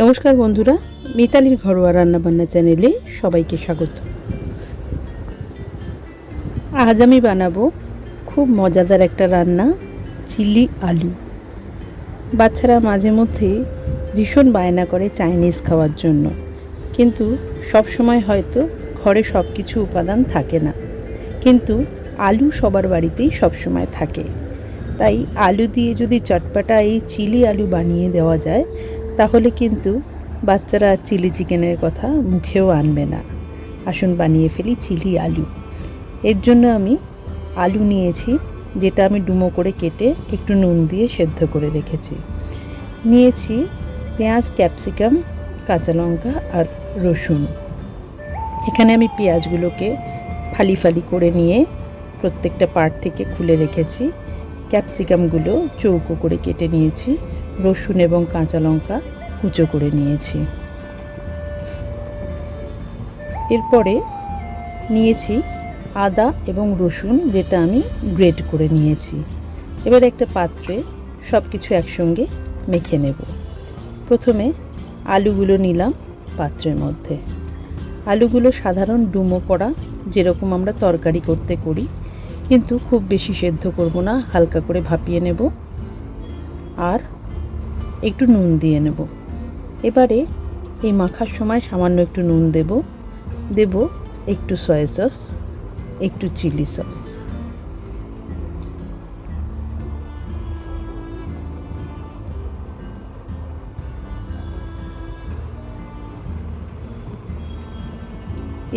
নমস্কার বন্ধুরা, মিতালির ঘরোয়া রান্নাবান্না চ্যানেলে সবাইকে স্বাগত। আজ আমি বানাবো খুব মজাদার একটা রান্না, চিলি আলু। বাচ্চারা মাঝে মধ্যে ভীষণ বায়না করে চাইনিজ খাওয়ার জন্য, কিন্তু সব সময় হয়তো ঘরে সব কিছু উপাদান থাকে না। কিন্তু আলু সবার বাড়িতেই সব সময় থাকে। তাই আলু দিয়ে যদি চটপাটা এই চিলি আলু বানিয়ে দেওয়া যায় তাহলে কিন্তু বাচ্চারা চিলি চিকেনের কথা মুখেও আনবে না। আসুন বানিয়ে ফেলি চিলি আলু। এর জন্য আমি আলু নিয়েছি, যেটা আমি ডুমো করে কেটে একটু নুন দিয়ে সেদ্ধ করে রেখেছি। নিয়েছি পেঁয়াজ, ক্যাপসিকাম, কাঁচা লঙ্কা আর রসুন। এখানে আমি পেঁয়াজগুলোকে ফালি ফালি করে নিয়ে প্রত্যেকটা পার্ট থেকে খুলে রেখেছি। ক্যাপসিকামগুলো চৌকো করে কেটে নিয়েছি। রসুন এবং কাঁচা লঙ্কা কুচো করে নিয়েছি। এরপরে নিয়েছি আদা এবং রসুন, যেটা আমি গ্রেট করে নিয়েছি। এবার একটা পাত্রে সব কিছু একসঙ্গে মেখে নেব। প্রথমে আলুগুলো নিলাম পাত্রের মধ্যে। আলুগুলো সাধারণ ডুমো করা, যেরকম আমরা তরকারি করতে করি, কিন্তু খুব বেশি সেদ্ধ করব না, হালকা করে ভাপিয়ে নেব। আর একটু নুন দিয়ে নেব। এবারে এই মাখার সময় সামান্য একটু নুন দেব। দেব একটু সয়া সস একটু চিলি সস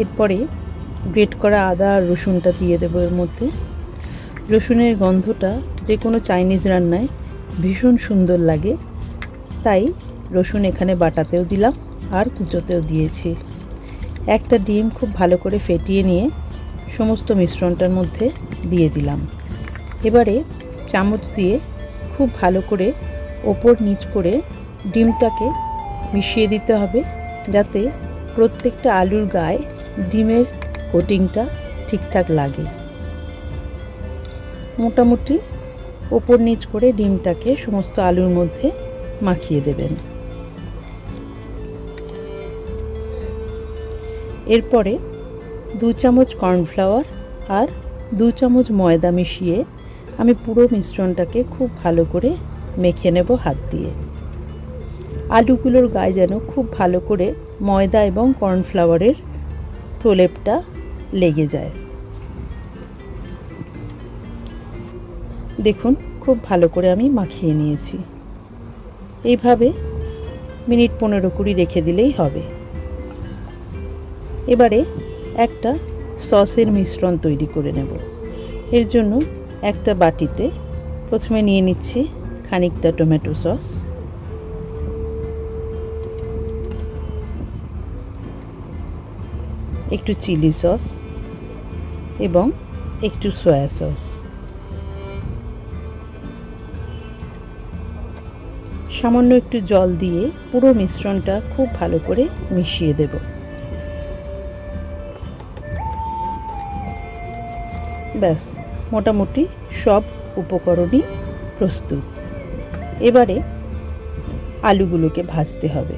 এরপরে গ্রেট করা আদা আর রসুনটা দিয়ে দেবো এর মধ্যে। রসুনের গন্ধটা যে কোনো চাইনিজ রান্নায় ভীষণ সুন্দর লাগে। তাই রসুন এখানে বাটাতেও দিলাম আর কুচোতেও দিয়েছি। একটা ডিম খুব ভালো করে ফেটিয়ে নিয়ে সমস্ত মিশ্রণটার মধ্যে দিয়ে দিলাম। এবারে চামচ দিয়ে খুব ভালো করে ওপর নিচ করে ডিমটাকে মিশিয়ে দিতে হবে যাতে প্রত্যেকটা আলুর গায়ে ডিমের কোটিংটা ঠিকঠাক লাগে। মোটামুটি ওপর নিচ করে ডিমটাকে সমস্ত আলুর মধ্যে মাখিয়ে দেবেন। এরপরে দু চামচ কর্নফ্লাওয়ার আর দু চামচ ময়দা মিশিয়ে আমি পুরো মিশ্রণটাকে খুব ভালো করে মেখে নেব হাত দিয়ে। আলুগুলোর গায়ে যেন খুব ভালো করে ময়দা এবং কর্নফ্লাওয়ারের প্রলেপটা লেগে যায়। দেখুন, খুব ভালো করে আমি মাখিয়ে নিয়েছি। এইভাবে মিনিট পনেরো কুড়ি রেখে দিলেই হবে। এবারে একটা সসের মিশ্রণ তৈরি করে নেব। এর জন্য একটা বাটিতে প্রথমে নিয়ে নিচ্ছি খানিকটা টমেটো সস। একটু চিলি সস এবং একটু সয়া সস। সামান্য একটু জল দিয়ে পুরো মিশ্রণটা খুব ভালো করে মিশিয়ে দেব। ব্যাস, মোটামুটি সব উপকরণই প্রস্তুত। এবারে আলুগুলোকে ভাজতে হবে।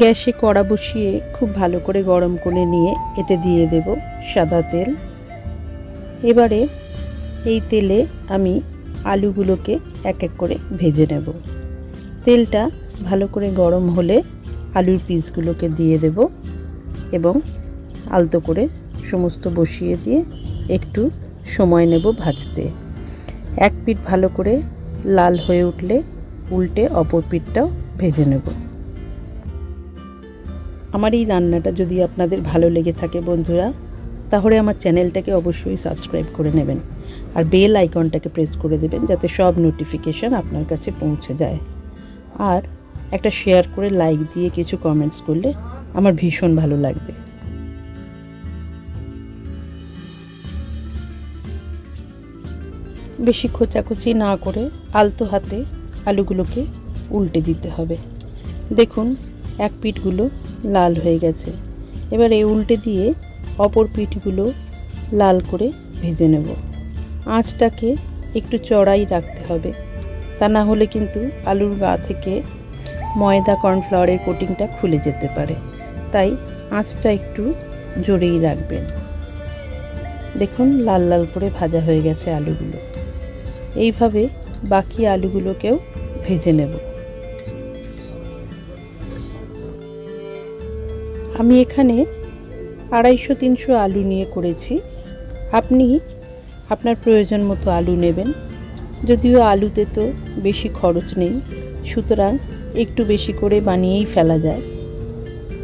গ্যাসে কড়া বসিয়ে খুব ভালো করে গরম করে নিয়ে এতে দিয়ে দেব সাদা তেল। এবারে এই তেলে আমি আলুগুলোকে এক এক করে ভেজে নেব। তেলটা ভালো করে গরম হলে আলুর পিসগুলোকে দিয়ে দেব এবং আলতো করে সমস্ত বসিয়ে দিয়ে একটু সময় নেব ভাজতে। এক পিঠ ভালো করে লাল হয়ে উঠলে উল্টে অপর পিঠটাও ভেজে নেব। আমার এই রান্নাটা যদি আপনাদের ভালো লেগে থাকে বন্ধুরা, তাহলে আমার চ্যানেলটাকে অবশ্যই সাবস্ক্রাইব করে নেবেন। আর বেল আইকনটাকে প্রেস করে দেবেন যাতে সব নোটিফিকেশান আপনার কাছে পৌঁছে যায়। আর একটা শেয়ার করে লাইক দিয়ে কিছু কমেন্টস করলে আমার ভীষণ ভালো লাগবে। বেশি খোঁচাখুচি না করে আলতো হাতে আলুগুলোকে উল্টে দিতে হবে। দেখুন, এক পিঠগুলো লাল হয়ে গেছে। এবার এই উল্টে দিয়ে অপর পিঠগুলো লাল করে ভেজে নেব। আঁচটাকে একটু চড়াই রাখতে হবে। তা না হলে কিন্তু আলুর গা থেকে ময়দা কর্নফ্লাওয়ারের কোটিংটা খুলে যেতে পারে। তাই আঁচটা একটু জোরেই রাখবেন। দেখুন লাল লাল করে ভাজা হয়ে গেছে আলুগুলো। এইভাবে বাকি আলুগুলোকেও ভেজে নেব। আমি এখানে আড়াইশো তিনশো আলু নিয়ে করেছি। আপনি আপনার প্রয়োজন মতো আলু নেবেন। যদিও আলুতে তো বেশি খরচ নেই, সুতরাং একটু বেশি করে বানিয়েই ফেলা যায়।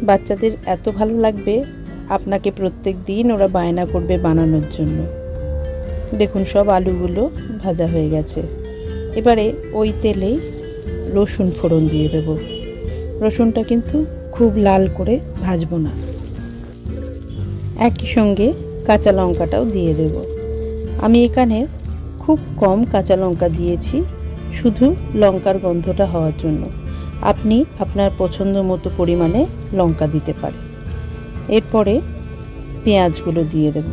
বাচ্চাদের এত ভালো লাগবে আপনাকে প্রত্যেক দিন ওরা বায়না করবে বানানোর জন্য। দেখুন সব আলুগুলো ভাজা হয়ে গেছে। এবারে ওই তেলেই রসুন ফোড়ন দিয়ে দেব। রসুনটা কিন্তু খুব লাল করে ভাজবো না। একই সঙ্গে কাঁচা লঙ্কাটাও দিয়ে দেব। আমি এখানে খুব কম কাঁচা লঙ্কা দিয়েছি, শুধু লঙ্কার গন্ধটা হওয়ার জন্য। আপনি আপনার পছন্দ মতো পরিমাণে লঙ্কা দিতে পারেন। এরপরে পেঁয়াজগুলো দিয়ে দেব।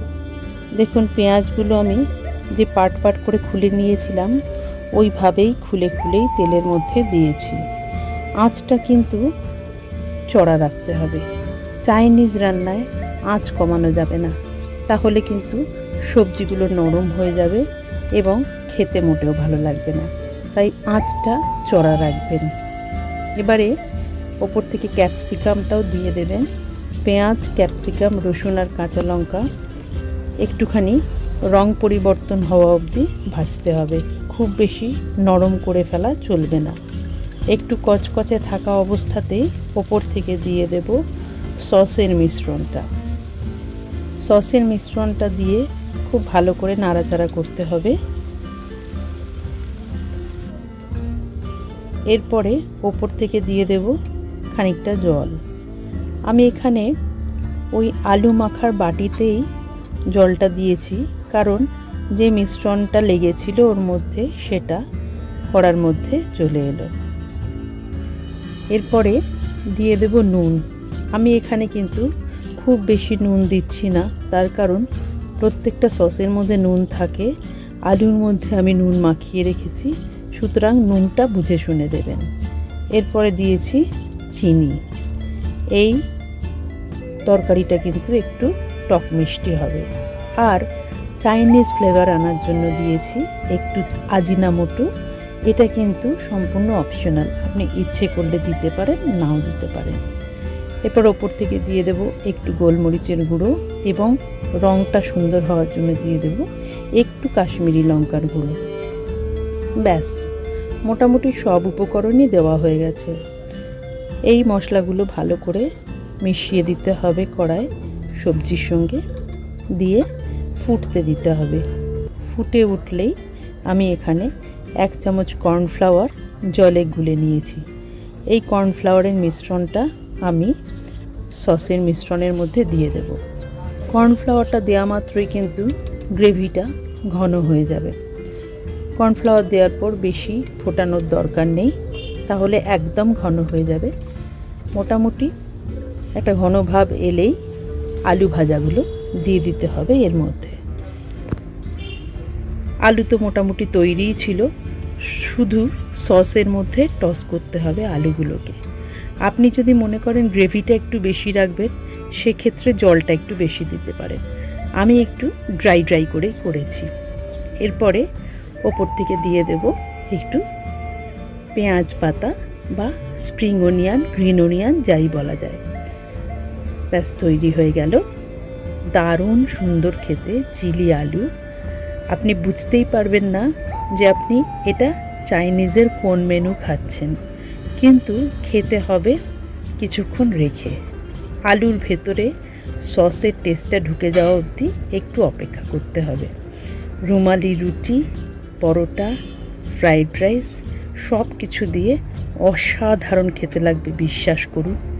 দেখুন, পেঁয়াজগুলো আমি যে পাট পাট করে খুলে নিয়েছিলাম, ওইভাবেই খুলে খুলেই তেলের মধ্যে দিয়েছি। আঁচটা কিন্তু চড়া রাখতে হবে। চাইনিজ রান্নায় আঁচ কমানো যাবে না। তাহলে কিন্তু সবজিগুলো নরম হয়ে যাবে এবং খেতে মোটেও ভালো লাগবে না। তাই আঁচটা চড়া রাখবেন। এবারে ওপর থেকে ক্যাপসিকামটাও দিয়ে দেবেন। পেঁয়াজ, ক্যাপসিকাম, রসুন আর কাঁচা লঙ্কা একটুখানি রং পরিবর্তন হওয়া অবধি ভাজতে হবে। খুব বেশি নরম করে ফেলা চলবে না। একটু কচকচে থাকা অবস্থাতেই ওপর থেকে দিয়ে দেব সসের মিশ্রণটা। সসের মিশ্রণটা দিয়ে খুব ভালো করে নাড়াচাড়া করতে হবে। এরপরে ওপর থেকে দিয়ে দেব খানিকটা জল। আমি এখানে ওই আলু মাখার বাটিতেই জলটা দিয়েছি, কারণ যে মিশ্রণটা লেগেছিল ওর মধ্যে সেটা কড়ার মধ্যে চলে এলো। এরপরে দিয়ে দেব নুন। আমি এখানে কিন্তু খুব বেশি নুন দিচ্ছি না, তার কারণ প্রত্যেকটা সসের মধ্যে নুন থাকে, আলুর মধ্যে আমি নুন মাখিয়ে রেখেছি, সুতরাং নুনটা বুঝে শুনে দেবেন। এরপরে দিয়েছি চিনি। এই তরকারিটা কিন্তু একটু টক মিষ্টি হবে। আর চাইনিজ ফ্লেভার আনার জন্য দিয়েছি একটু আজিনা আজিনামোটো। এটা কিন্তু সম্পূর্ণ অপশনাল আপনি ইচ্ছে করলে দিতে পারেন, নাও দিতে পারেন। এরপর ওপর থেকে দিয়ে দেব একটু গোলমরিচের গুঁড়ো এবং রঙটা সুন্দর হওয়ার জন্য দিয়ে দেব একটু কাশ্মীরি লঙ্কার গুঁড়ো। ব্যাস, মোটামুটি সব উপকরণই দেওয়া হয়ে গেছে। এই মশলাগুলো ভালো করে মিশিয়ে দিতে হবে কড়ায়, সবজির সঙ্গে দিয়ে ফুটতে দিতে হবে। ফুটে উঠলেই আমি এখানে এক চামচ কর্নফ্লাওয়ার জলে গুলে নিয়েছি। এই কর্নফ্লাওয়ারের মিশ্রণটা আমি সসের মিশ্রণের মধ্যে দিয়ে দেব। কর্নফ্লাওয়ারটা দেওয়া মাত্রই কিন্তু গ্রেভিটা ঘন হয়ে যাবে। কর্নফ্লাওয়ার দেওয়ার পর বেশি ফোটানোর দরকার নেই, তাহলে একদম ঘন হয়ে যাবে। মোটামুটি একটা ঘন ভাব এলেই আলু ভাজাগুলো দিয়ে দিতে হবে এর মধ্যে। আলু তো মোটামুটি তৈরিই ছিল, শুধু সসের মধ্যে টস করতে হবে আলুগুলোকে। আপনি যদি মনে করেন গ্রেভিটা একটু বেশি রাখবেন, সেক্ষেত্রে জলটা একটু বেশি দিতে পারেন। আমি একটু ড্রাই ড্রাই করে করেছি। এরপরে ওপর থেকে দিয়ে দেব একটু পেঁয়াজ পাতা বা স্প্রিং অনিয়ন, গ্রিন অনিয়ন, যাই বলা যায়। ব্যাস, তৈরি হয়ে গেল। দারুণ সুন্দর খেতে, চিলি আলু। আপনি বুঝতেই পারবেন না যে আপনি এটা চাইনিজের কোন মেনু খাচ্ছেন। কিন্তু খেতে হবে কিছুক্ষণ রেখে। আলুর ভেতরে সসের টেস্টটা ঢুকে যাওয়া অবধি একটু অপেক্ষা করতে হবে। রুমালি রুটি, পরোটা, ফ্রাইড রাইস সব কিছু দিয়ে অসাধারণ খেতে লাগবে, বিশ্বাস করুন।